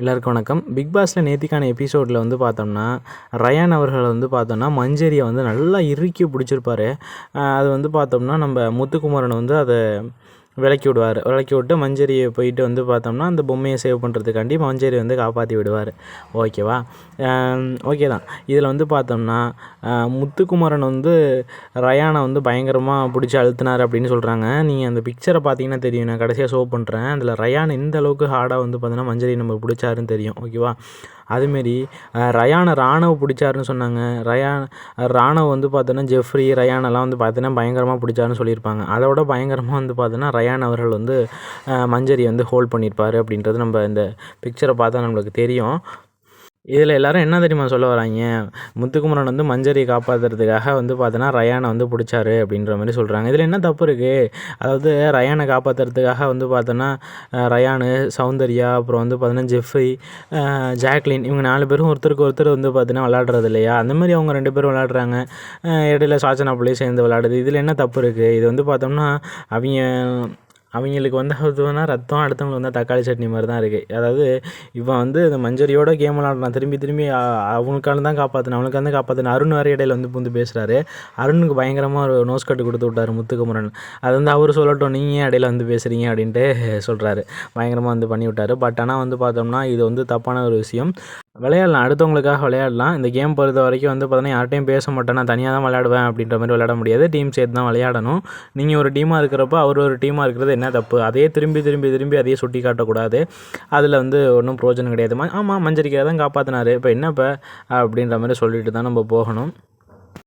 எல்லாருக்கும் வணக்கம். பிக் பாஸில் நேத்திக்கான எபிசோடில் வந்து பார்த்தோம்னா ரயான் அவர்கள் வந்து பார்த்தோம்னா மஞ்சேரியை வந்து நல்லா இறுக்கி பிடிச்சிருப்பாரு. அது வந்து பார்த்தோம்னா நம்ம முத்துக்குமரன் வந்து அதை விளக்கி விடுவார். விளக்கி விட்டு மஞ்சரியை போயிட்டு வந்து பார்த்தோம்னா அந்த பொம்மையை சேவ் பண்ணுறதுக்காண்டி மஞ்சரி வந்து காப்பாற்றி விடுவார். ஓகேவா ஓகே தான். இதில் வந்து பார்த்தோம்னா முத்துக்குமரன் வந்து ரயானை வந்து பயங்கரமாக பிடிச்சி அழுத்தினார் அப்படின்னு சொல்கிறாங்க நீங்கள் அந்த பிக்சரை பார்த்தீங்கன்னா தெரியும். நான் கடைசியாக ஷோ பண்ணுறேன் அதில் ரயான் எந்த அளவுக்கு ஹார்டாக வந்து பார்த்தோன்னா மஞ்சரி நம்ம பிடிச்சாருன்னு தெரியும். ஓகேவா அதுமாரி ரயானை ராணுவ பிடிச்சாருன்னு சொன்னாங்க. ரயான் ராணுவ வந்து பார்த்தோன்னா ஜெஃப்ரி ரயானெல்லாம் வந்து பார்த்தீங்கன்னா பயங்கரமாக பிடிச்சாருன்னு சொல்லியிருப்பாங்க. அதை விட பயங்கரமாக வந்து பார்த்தோன்னா ரயான் அவர்கள் வந்து மஞ்சரி வந்து ஹோல்ட் பண்ணியிருப்பார் அப்படின்றது நம்ம இந்த பிக்சரை பார்த்தா நம்மளுக்கு தெரியும். இதில் எல்லாரும் என்ன தெரியுமா சொல்ல வராங்க? முத்துக்குமரன் வந்து மஞ்சரியை காப்பாற்றுறதுக்காக வந்து பார்த்தோன்னா ரயானை வந்து பிடிச்சாரு அப்படின்ற மாதிரி சொல்கிறாங்க இதில் என்ன தப்பு இருக்குது அதாவது ரயானை காப்பாற்றுறதுக்காக வந்து பார்த்தோன்னா ரயானு சௌந்தர்யா அப்புறம் வந்து பார்த்தோன்னா ஜெஃப்ரி ஜாக்லின் இவங்க நாலு பேரும் ஒருத்தருக்கு ஒருத்தர் வந்து பார்த்தீங்கன்னா விளாடுறது இல்லையா? அந்த மாதிரி அவங்க ரெண்டு பேரும் விளாடுறாங்க. இடையில சாச்சனா பிள்ளையும் சேர்ந்து விளாடுது. இதில் என்ன தப்பு இருக்குது இது வந்து பார்த்தோம்னா அவங்க அவங்களுக்கு வந்து அதுனா ரத்தம் அடுத்தவங்களுக்கு வந்து தக்காளி சட்னி மாதிரி தான் இருக்குது அதாவது இவன் வந்து இந்த மஞ்சரியோட கேம் விளாட்றான் திரும்பி திரும்பி அவனுக்கான தான் காப்பாற்றின அவனுக்கு வந்து காப்பாற்றின அருண் வர இடையில வந்து புந்து பேசுகிறாரு அருணுக்கு பயங்கரமாக ஒரு நோஸ் கட்டு கொடுத்து விட்டாரு முத்துக்குமரன். அது வந்து அவர் சொல்லட்டும் நீங்கள் ஏன் இடையில வந்து பேசுகிறீங்க அப்படின்ட்டு சொல்கிறாரு பயங்கரமாக வந்து பண்ணி விட்டார் பட் ஆனால் வந்து பார்த்தோம்னா இது வந்து தப்பான ஒரு விஷயம். விளையாடலாம். அடுத்தவங்களுக்காக விளையாடலாம். இந்த கேம் பொறுத்த வரைக்கும் வந்து பார்த்தீங்கன்னா யார்ட்டையும் பேச மாட்டேன். நான் தனியாக தான் விளையாடுவேன் அப்படின்ற மாதிரி விளையாட முடியாது. டீம் சேர்த்து தான் விளையாடணும். நீங்கள் ஒரு டீமாக இருக்கிறப்ப அவர் ஒரு டீமாக இருக்கிறது என்ன தப்பு? அதே திரும்பி திரும்பி திரும்பி அதையே சுட்டி காட்டக்கூடாது அதில் வந்து ஒன்றும் பிரோஜனம் கிடையாது. ஆமாம் மஞ்சரிக்கையை தான் காப்பாற்றினாரு இப்போ என்னப்போ? அப்படின்ற மாதிரி சொல்லிட்டு தான் நம்ம போகணும்.